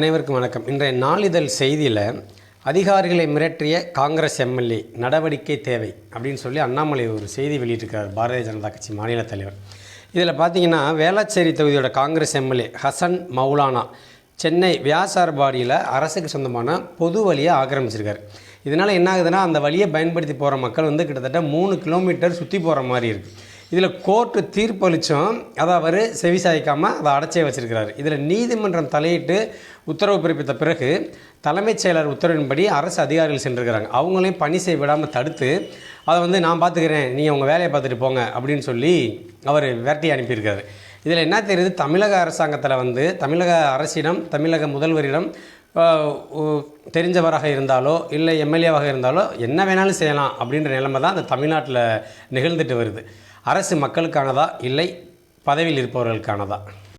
அனைவருக்கும் வணக்கம். இன்றைய நாளிதழ் செய்தியில் அதிகாரிகளை மிரட்டிய காங்கிரஸ் எம்எல்ஏ நடவடிக்கை தேவை அப்படின்னு சொல்லி அண்ணாமலை ஒரு செய்தி வெளியிட்டிருக்கிறார் பாரதிய ஜனதா கட்சி மாநில தலைவர். இதில் பார்த்தீங்கன்னா வேளாச்சேரி தொகுதியோட காங்கிரஸ் எம்எல்ஏ ஹசன் மௌலானா சென்னை வியாசார்பாடியில் அரசுக்கு சொந்தமான பொது வழியை ஆக்கிரமிச்சிருக்காரு. இதனால் என்ன ஆகுதுன்னா அந்த வழியை பயன்படுத்தி போகிற மக்கள் வந்து கிட்டத்தட்ட மூணு கிலோமீட்டர் சுற்றி போகிற மாதிரி இருக்குது இதில் கோர்ட்டு தீர்ப்பளித்தும் அதை அவர் செவிசாய்க்காமல் அதை அடைச்சே வச்சிருக்கிறாரு. இதில் நீதிமன்றம் தலையிட்டு உத்தரவு பிறப்பித்த பிறகு தலைமைச் செயலர் உத்தரவின்படி அரசு அதிகாரிகள் சென்றிருக்கிறாங்க. அவங்களையும் பணி செய்ய விடாமல் தடுத்து அதை வந்து நான் பார்த்துக்கிறேன் நீங்கள் உங்கள் வேலையை பார்த்துட்டு போங்க அப்படின்னு சொல்லி அவர் விரட்டி அனுப்பியிருக்காரு. இதில் என்ன தெரியுது? தமிழக அரசாங்கத்தில் வந்து தமிழக அரசிடம் தமிழக முதல்வரிடம் தெரிஞ்சவராக இருந்தாலோ இல்லை எம்எல்ஏவாக இருந்தாலோ என்ன வேணாலும் செய்யலாம் அப்படின்ற நிலைமை தான் அந்த தமிழ்நாட்டில் நிகழ்ந்துட்டு வருது. அரசு மக்களுக்கானதா? இல்லை பதவியில் இருப்பவர்களுக்கானதா?